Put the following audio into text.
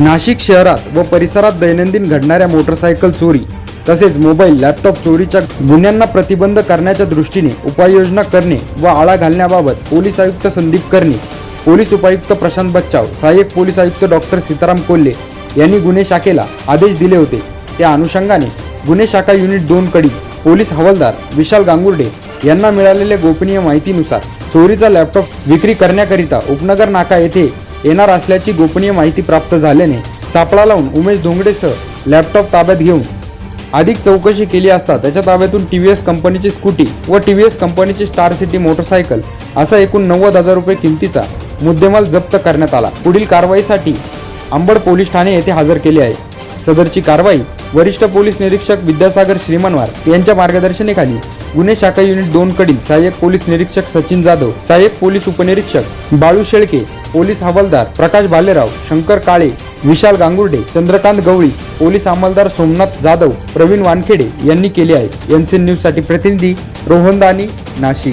नाशिक शहरात व परिसरात दैनंदिन घडणाऱ्या मोटरसायकल चोरी तसेच मोबाईल लॅपटॉप चोरीच्या गुन्ह्यांना प्रतिबंध करण्याच्या दृष्टीने उपाययोजना करणे व आळा घालण्याबाबत पोलीस आयुक्त संदीप कर्णी पोलीस उपायुक्त प्रशांत बच्चाव सहाय्यक पोलीस आयुक्त डॉक्टर सीताराम कोल्हे यांनी गुन्हे शाखेला आदेश दिले होते. त्या अनुषंगाने गुन्हे शाखा युनिट दोन कडी पोलीस हवालदार विशाल गांगुर्डे यांना मिळालेल्या गोपनीय माहितीनुसार चोरीचा लॅपटॉप विक्री करण्याकरिता उपनगर नाका येथे येणार असल्याची गोपनीय माहिती प्राप्त झाल्याने सापळा लावून उमेश धोंगडेसह लॅपटॉप ताब्यात घेऊन अधिक चौकशी केली असता त्याच्या ताब्यातून टी व्ही एस कंपनीची स्कूटी व टी व्ही एस कंपनीची स्टार सिटी मोटरसायकल असा एकूण नव्वद हजार रुपये किमतीचा मुद्देमाल जप्त करण्यात आला. पुढील कारवाईसाठी अंबड पोलीस ठाणे येथे हजर केले आहे. सदरची कारवाई वरिष्ठ पोलीस निरीक्षक विद्यासागर श्रीमनवार यांच्या मार्गदर्शनेखाली गुन्हे शाखा युनिट दोन कडील सहाय्यक पोलीस निरीक्षक सचिन जाधव सहाय्यक पोलीस उपनिरीक्षक बाळू शेळके पोलीस हवालदार प्रकाश भालेराव शंकर काळे विशाल गांगुर्डे चंद्रकांत गवळी पोलीस अंमलदार सोमनाथ जाधव प्रवीण वानखेडे यांनी केले आहे एनसीएन न्यूजसाठी प्रतिनिधी रोहन दानी नाशिक.